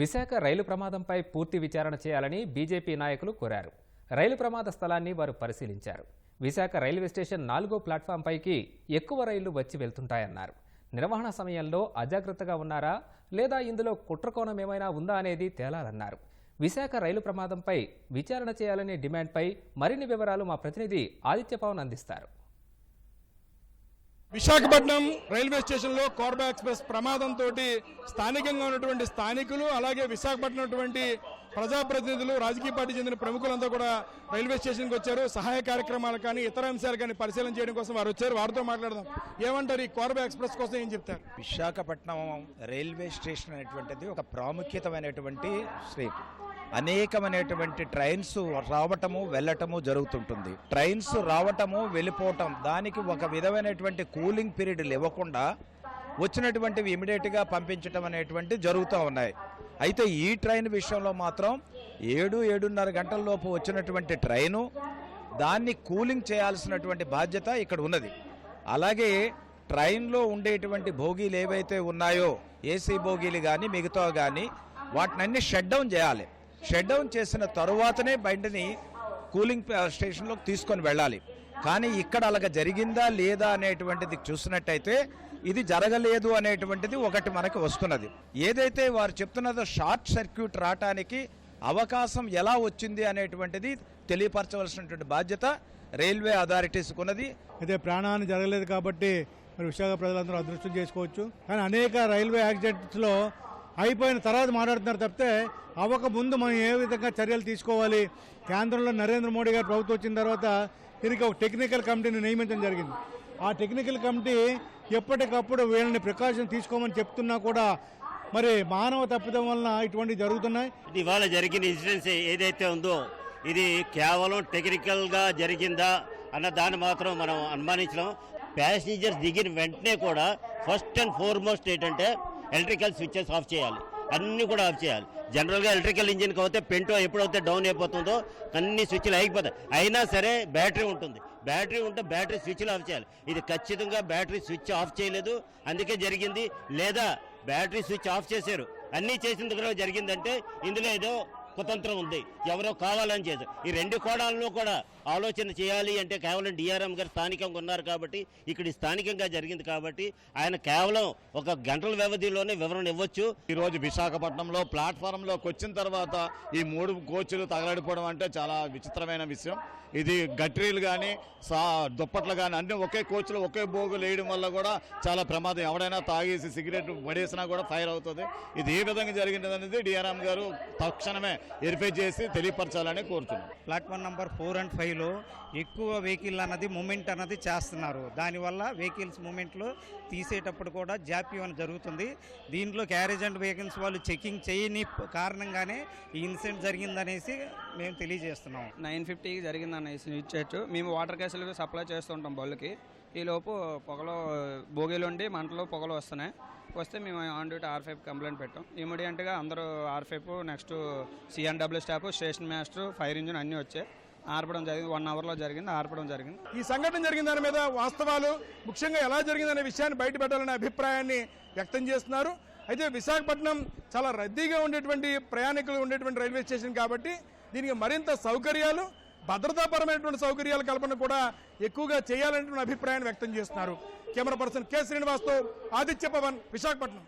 విశాఖ రైలు ప్రమాదంపై పూర్తి విచారణ చేయాలని బీజేపీ నాయకులు కోరారు. రైలు ప్రమాద స్థలాన్ని వారు పరిశీలించారు. విశాఖ రైల్వే స్టేషన్ నాలుగో ప్లాట్ఫామ్ పైకి ఎక్కువ రైళ్ళు వచ్చి వెళ్తుంటాయన్నారు. నిర్వహణ సమయంలో అజాగ్రత్తగా ఉన్నారా? లేదా ఇందులో కుట్రకోణం ఏమైనా ఉందా అనేది తేలాలన్నారు. విశాఖ రైలు ప్రమాదంపై విచారణ చేయాలనే డిమాండ్పై మరిన్ని వివరాలు మా ప్రతినిధి ఆదిత్య పవన్ అందిస్తారు. విశాఖపట్నం రైల్వే స్టేషన్లో కోర్బా ఎక్స్ప్రెస్ ప్రమాదంతో స్థానికంగా ఉన్నటువంటి స్థానికులు అలాగే విశాఖపట్నం ప్రజాప్రతినిధులు రాజకీయ పార్టీ చెందిన ప్రముఖులంతా కూడా రైల్వే స్టేషన్కి వచ్చారు. సహాయ కార్యక్రమాలు కానీ ఇతర అంశాలు కానీ పరిశీలన చేయడం కోసం వారు వచ్చారు. వారితో మాట్లాడదాం. ఏమంటారు ఈ కోర్బా ఎక్స్ప్రెస్ కోసం ఏం చెప్తారు? విశాఖపట్నం రైల్వే స్టేషన్ అనేటువంటిది ఒక ప్రాముఖ్యతమైనటువంటి స్ట్రీట్ అనేకమైనటువంటి ట్రైన్స్ రావటము వెళ్ళటము జరుగుతుంటుంది. ట్రైన్స్ రావటము వెళ్ళిపోవటం దానికి ఒక విధమైనటువంటి కూలింగ్ పీరియడ్ ఇవ్వకుండా వచ్చినటువంటివి ఇమీడియట్గా పంపించటం అనేటువంటి జరుగుతూ ఉన్నాయి. అయితే ఈ ట్రైన్ విషయంలో మాత్రం ఏడు ఏడున్నర గంటల లోపు వచ్చినటువంటి ట్రైను దాన్ని కూలింగ్ చేయాల్సినటువంటి బాధ్యత ఇక్కడ ఉన్నది. అలాగే ట్రైన్లో ఉండేటువంటి భోగీలు ఏవైతే ఉన్నాయో ఏసీ భోగీలు కానీ మిగతా కానీ వాటినన్నీ షట్ డౌన్ చేయాలి. షట్ డౌన్ చేసిన తరువాతనే బండిని కూలింగ్ స్టేషన్లోకి తీసుకొని వెళ్ళాలి. కానీ ఇక్కడ అలాగ జరిగిందా లేదా అనేటువంటిది చూసినట్టయితే ఇది జరగలేదు అనేటువంటిది ఒకటి మనకు వస్తున్నది. ఏదైతే వారు చెప్తున్నదో షార్ట్ సర్క్యూట్ రావటానికి అవకాశం ఎలా వచ్చింది అనేటువంటిది తెలియపరచవలసినటువంటి బాధ్యత రైల్వే అథారిటీస్ ఉన్నది. అయితే ప్రాణాన్ని జరగలేదు కాబట్టి మరి విశాఖ ప్రజలందరూ అదృష్టం చేసుకోవచ్చు. కానీ అనేక రైల్వే యాక్సిడెంట్స్లో అయిపోయిన తర్వాత మాట్లాడుతున్నారు తప్పితే అవ్వక ముందు మనం ఏ విధంగా చర్యలు తీసుకోవాలి? కేంద్రంలో నరేంద్ర మోడీ గారు ప్రభుత్వం వచ్చిన తర్వాత దీనికి ఒక టెక్నికల్ కమిటీని నియమించడం జరిగింది. ఆ టెక్నికల్ కమిటీ ఎప్పటికప్పుడు వీళ్ళని ప్రికాషన్ తీసుకోమని చెప్తున్నా కూడా మరి మానవ తప్పిదం వలన ఇటువంటివి జరుగుతున్నాయి? ఇవాళ జరిగిన ఇన్సిడెన్స్ ఏదైతే ఉందో ఇది కేవలం టెక్నికల్గా జరిగిందా అన్న దాన్ని మాత్రం మనం అనుమానించడం ప్యాసింజర్స్ దిగిన వెంటనే కూడా ఫస్ట్ అండ్ ఫార్మోస్ట్ ఏంటంటే ఎలక్ట్రికల్ స్విచ్చెస్ ఆఫ్ చేయాలి. అన్ని కూడా ఆఫ్ చేయాలి. జనరల్గా ఎలక్ట్రికల్ ఇంజిన్ అయితే పెంటో ఎప్పుడైతే డౌన్ అయిపోతుందో అన్ని స్విచ్లు అయిపోతాయి. అయినా సరే బ్యాటరీ ఉంటుంది. బ్యాటరీ ఉంటే బ్యాటరీ స్విచ్లు ఆఫ్ చేయాలి. ఇది ఖచ్చితంగా బ్యాటరీ స్విచ్ ఆఫ్ చేయలేదు. అందుకే జరిగింది. లేదా బ్యాటరీ స్విచ్ ఆఫ్ చేశారు. అన్నీ చేసిన దగ్గర జరిగిందంటే ఇందులో ఏదో కుతంత్రం ఉంది. ఎవరో కావాలని చేశారు. ఈ రెండు కోణాలను కూడా ఆలోచన చేయాలి అంటే కేవలం డిఆర్ఎం గారు స్థానికంగా ఉన్నారు కాబట్టి ఇక్కడ ఈ స్థానికంగా జరిగింది కాబట్టి ఆయన కేవలం ఒక గంటల వ్యవధిలోనే వివరణ ఇవ్వచ్చు. ఈ రోజు విశాఖపట్నంలో ప్లాట్ఫారంలోకి వచ్చిన తర్వాత ఈ మూడు కోచ్లు తగలడిపోవడం అంటే చాలా విచిత్రమైన విషయం. ఇది గట్రీలు కానీ సా దుప్పట్లు కానీ అన్ని ఒకే కోచ్లో ఒకే బోగులు వేయడం వల్ల కూడా చాలా ప్రమాదం. ఎవడైనా తాగేసి సిగరెట్ పడేసినా కూడా ఫైర్ అవుతుంది. ఇది ఏ విధంగా జరిగింది అనేది డిఆర్ఎం గారు తక్షణమే వెరిఫై చేసి తెలియపరచాలని కోరుతున్నాం. ప్లాట్ఫామ్ నెంబర్ ఫోర్ అండ్ ఫైవ్లో ఎక్కువ వెహికల్ అన్నది మూమెంట్ అన్నది చేస్తున్నారు. దానివల్ల వెహికల్స్ మూమెంట్లో తీసేటప్పుడు కూడా జాప్యం జరుగుతుంది. దీంట్లో క్యారేజ్ అండ్ వెహికల్స్ వాళ్ళు చెకింగ్ చేయని కారణంగానే ఈ ఇన్సిడెంట్ జరిగిందనేసి మేము తెలియజేస్తున్నాం. నైన్ ఫిఫ్టీకి జరిగిందనేసి ఈ మేము వాటర్ గ్యాసులు సప్లై చేస్తుంటాం బళ్ళకి. ఈలోపు పొగలో భోగిలుండి మంటలు పొగలు వస్తున్నాయి. వస్తే మేము on duty R five complaint పెట్టాం. ఇమీడియట్గా అందరూ R five next CNW staff station master fire engine అన్నీ వచ్చాయి. ఆర్పడం జరిగింది. వన్ అవర్లో జరిగింది ఆర్పడం జరిగింది. ఈ సంఘటన జరిగిన దాని మీద వాస్తవాలు ముఖ్యంగా ఎలా జరిగిందనే విషయాన్ని బయటపెట్టాలనే అభిప్రాయాన్ని వ్యక్తం చేస్తున్నారు. అయితే విశాఖపట్నం చాలా రద్దీగా ఉండేటువంటి ప్రయాణికులు ఉండేటువంటి రైల్వే స్టేషన్ కాబట్టి దీనికి మరింత సౌకర్యాలు భద్రతాపరమైనటువంటి సౌకర్యాల కల్పన కూడా ఎక్కువగా చేయాలనేటువంటి అభిప్రాయాన్ని వ్యక్తం చేస్తున్నారు. కెమెరా పర్సన్ కె శ్రీనివాస్తో ఆదిత్య పవన్ విశాఖపట్నం.